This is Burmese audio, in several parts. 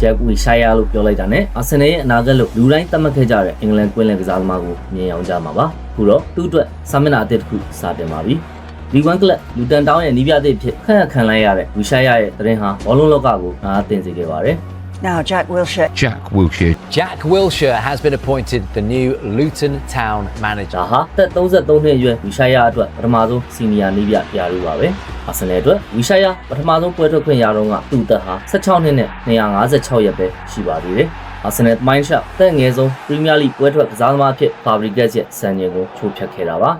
ဂျက်ဝီရှိုင်ယာလို့ပြောလိုက်တာနဲ့အာဆင်နယ်ရဲ့အနာဂတ်လို့လူတိုင်းသတ်မှတ်ခဲ့ကြတဲ့အင်္ဂလန်ကွင်းလယ်ကစားသမားကိုမြင်အောင်ကြမှာပါခုတော့သူ့အတွက်စာမျက်နှာအသစ်တစ်ခုစတင်ပါပြီလီဂွန်ကလပ်လူတန်တောင်းရဲ့နီးပြအသစ်ဖြစ်ခန့်ခံလိုက်ရတဲ့ဝီရှိုင်ယာရဲ့သတင်းဟာဘောလုံးလောကကိုအားတင်စေခဲ့ပါတယ် Now, Jack Wilshere Jack Wilshere. Jack Wilshere has been appointed the new Luton Town manager. ဒါဟာသက်33နှစ်အရွယ်ဝီရှိုင်ယာအတွက်ပထမဆုံးစီနီယာနီးပြရာထူးပါပဲအာဆင်နယ်အတွက်ဝီရှိုင်ယာပထမဆုံးပွဲထွက်ခွင့်ရတော့ကသူ့အသက်ဟာ16နှစ်နဲ့256ရက်ပဲရှိပါသေးတယ်အာဆင်နယ်မိုင်းရှက်တက်ငယ်ဆုံးပရီးမီးယားလိပွဲထွက်ကစားသမားဖြစ်ဖာဘရီဂက်ရဲ့စံချိန်ကိုချိုးဖျက်ခဲ့တာပါ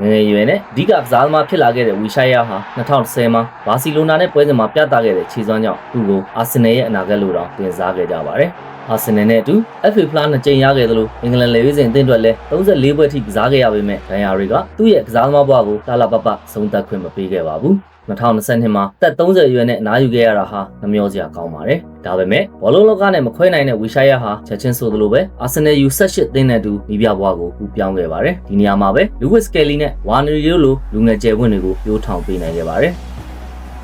ငယ်ငယ်ရွယ်နဲ့အဓိကကစားသမားဖြစ်လာခဲ့တဲ့ဝီရှိုင်ယာဟာ2010မှာဘာစီလိုနာနဲ့ပွဲစဉ်မှာပြသခဲ့တဲ့ခြေစွမ်းကြောင့်သူ့ကိုအာဆင်နယ်ရဲ့အနာဂတ်လိုတောင်တင်စားခဲ့ကြပါတယ်အာဆင်နယ်နဲ့အတူ FA Plus နှစ်ကြိမ်ရခဲ့သလိုအင်္ဂလန်လေဝိစဉ်အသင်းအတွက်လည်း34ပွဲထိကစားခဲ့ရပေမဲ့ဒန်ယာတွေကသူ့ရဲ့ကစားသမားဘဝကိုတာလာပပဆုံးသက်ခွင့်မပေးခဲ့ပါဘူး 2022မှာသက်30အရွယ်နဲ့အနားယူခဲ့ရတာဟာနှမျောစရာကောင်းပါတယ်။ဒါပေမဲ့ဘောလုံးလောကနဲ့မခွဲနိုင်တဲ့ဝီရှိုင်ယာဟာချက်ချင်းဆိုသလိုပဲအာဆင်နယ် U18 အသင်းနဲ့အတူနီးပြဘွားကိုကူပြောင်းခဲ့ပါတယ်။ဒီနေရာမှာပဲလူးဝစ်ကယ်လီနဲ့ဝါနီရီယိုလိုလူငယ်ကျယ်ပွင့်တွေကိုပြိုးထောင်ပေးနိုင်ခဲ့ပါတယ်။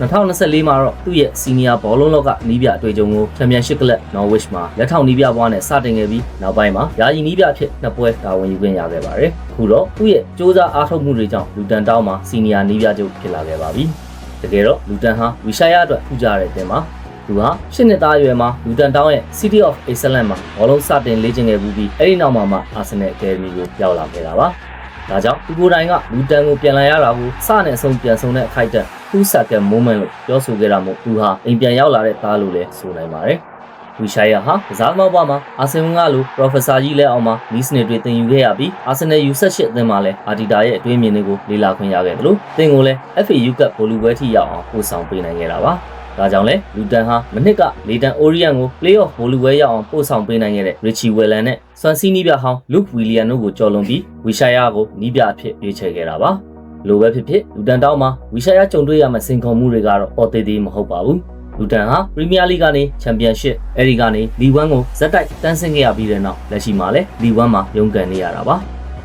2024မှာတော့သူ့ရဲ့စီနီယာဘောလုံးလောကနီးပြအတွေ့အကြုံကိုချန်ပီယံရှစ်ကလပ် Norwich မှာလက်ထောက်နီးပြဘွားနဲ့စတင်ခဲ့ပြီးနောက်ပိုင်းမှာယာယီနီးပြအဖြစ်နှစ်ပွဲတာဝန်ယူခွင့်ရခဲ့ပါတယ်။အခုတော့သူ့ရဲ့စ조사အားထုတ်မှုတွေကြောင့်လူတန်တောင်းမှာစီနီယာနီးပြချုပ်ဖြစ်လာခဲ့ပါပြီ။ တကယ်တော့လူတန်ဟာဝီရှာယာအတွက်ထူကြတဲ့တင်မှာသူဟာရှစ်နှစ်သားအရွယ်မှာလူတန်တောင်းရဲ့ City of Excellence မှာဘောလုံးစတင်လေ့ကျင့်ခဲ့မှုပြီးအဲ့ဒီနောက်မှာမှ Arsenal Academy ကိုရောက်လာခဲ့တာပါ။ဒါကြောင့်သူကိုယ်တိုင်ကလူတန်ကိုပြန်လာရတာကိုစနဲ့အဆုံးပြန်ဆုံးတဲ့အခိုက်အတန့်သူ့ second moment လို့ပြောဆိုခဲ့တာမို့သူဟာအိမ်ပြန်ရောက်လာတဲ့သားလို့လည်းဆိုနိုင်ပါတယ်။ ဝီရှိုင်ယာဟာကစားသမားဘဝမှာအာဆင်နယ်ကလို professor ကြီးလက်အောက်မှာနီးစနစ်တွေသင်ယူခဲ့ရပြီးအာဆင်နယ် U18 အသင်းမှာလည်းအာဒီတာရဲ့အတွင်းမြင်တွေကိုလေ့လာခွင့်ရခဲ့တယ်လို့သင်ကိုလည်း FAU Cup ဘောလုံးပွဲထိရောက်အောင်ပို့ဆောင်ပေးနိုင်ခဲ့တာပါ။ဒါကြောင့်လဲလူတန်ဟာမနစ်ကလေတန်အိုရီယန်ကို playoff ဘောလုံးပွဲရောက်အောင်ပို့ဆောင်ပေးနိုင်ခဲ့တဲ့ Richie Wellen နဲ့ Swansea နီးပြဟောင်း Luke William တို့ကိုကြော်လွန်ပြီးဝီရှိုင်ယာကိုနီးပြအဖြစ်ရွေးချယ်ခဲ့တာပါ။လိုပဲဖြစ်ဖြစ်လူတန်တောင်းမှာဝီရှာယာကြုံတွေ့ရမယ့်စင်ခုံမှုတွေကတော့ပေါ်သေးသေးမဟုတ်ပါဘူး လူတန်ဟာပရီးမီးယားလိကနေချန်ပီယံရှစ်အဲဒီကနေလီ1ကိုဇက်တိုက်တန်းဆင်းခဲ့ရပြီးတဲ့နောက်လက်ရှိမှာလည်းလီ1မှာရုန်းကန်နေရတာပါ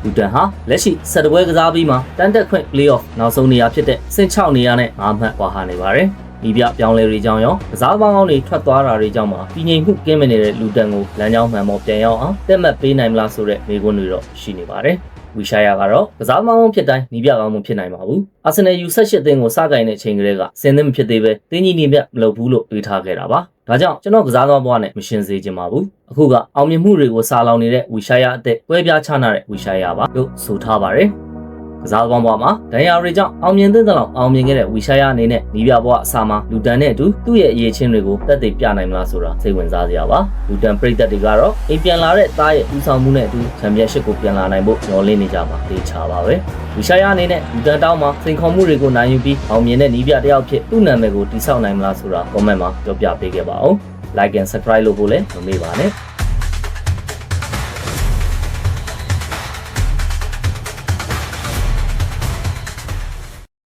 လူတန်ဟာလက်ရှိဆက်တပွဲကစားပြီးမှတန်းတက်ခွင့် playoff နောက်ဆုံးနေရာဖြစ်တဲ့ဆင့်6နေရာနဲ့5မှတ်ကွာဟနေပါတယ်ဒီပြပြောင်းလဲတွေကြောင့်ရောကစားပေါင်းကောင်းတွေထွက်သွားတာတွေကြောင့်မှပြည်ငြိမ်မှုကင်းမနေတဲ့လူတန်ကိုလမ်းကြောင်းမှန်ပေါ်ပြန်ရောက်အောင်တက်မှတ်ပေးနိုင်မလားဆိုတဲ့မေးခွန်းတွေတော့ရှိနေပါတယ် ဝီရှာယာကတော့ကစားသမားကောင်းဖြစ်တိုင်းနီးပြကောင်းမှုဖြစ်နိုင်ပါဘူး။အာဆင်နယ် U18 အသင်းကိုစကင်တဲ့အချိန်ကလေးကစင်သင့်မဖြစ်သေးပဲတင်းကြီးနေမြတ်မလုပ်ဘူးလို့တွေးထားခဲ့တာပါ။ဒါကြောင့်ကျွန်တော်ကစားသမားဘဝနဲ့မရှင်စေချင်ပါဘူး။အခုကအောင်မြင်မှုတွေကိုစာလောင်နေတဲ့ဝီရှာယာအသက်ကွဲပြားခြားနာတဲ့ဝီရှာယာပါလို့ဆိုထားပါတယ်။ ကစားသမားဘဝမှာဒန်ယာရီကြောင့်အောင်မြင်တဲ့လောက်အောင်မြင်ခဲ့တဲ့ဝီရှာယာအနေနဲ့နီးပြဘဝအစားမှာလူတန်နဲ့အတူသူ့ရဲ့အရေးချင်းတွေကိုတက်သိပြနိုင်မလားဆိုတာစိတ်ဝင်စားစရာပါလူတန်ပရိသတ်တွေကတော့အိမ်ပြန်လာတဲ့သားရဲ့ဦးဆောင်မှုနဲ့အတူချန်ပီယံရှစ်ကိုပြန်လာနိုင်ဖို့မျှော်လင့်နေကြပါတေချာပါပဲဝီရှာယာအနေနဲ့လူတန်တောင်းမှာစိန်ခေါ်မှုတွေကိုနိုင်ယူပြီးအောင်မြင်တဲ့နီးပြတစ်ယောက်ဖြစ်သူ့နာမည်ကိုတိစောက်နိုင်မလားဆိုတာ comment မှာပြောပြပေးခဲ့ပါဦး like and subscribe လုပ်ဖို့လည်းမမေ့ပါနဲ့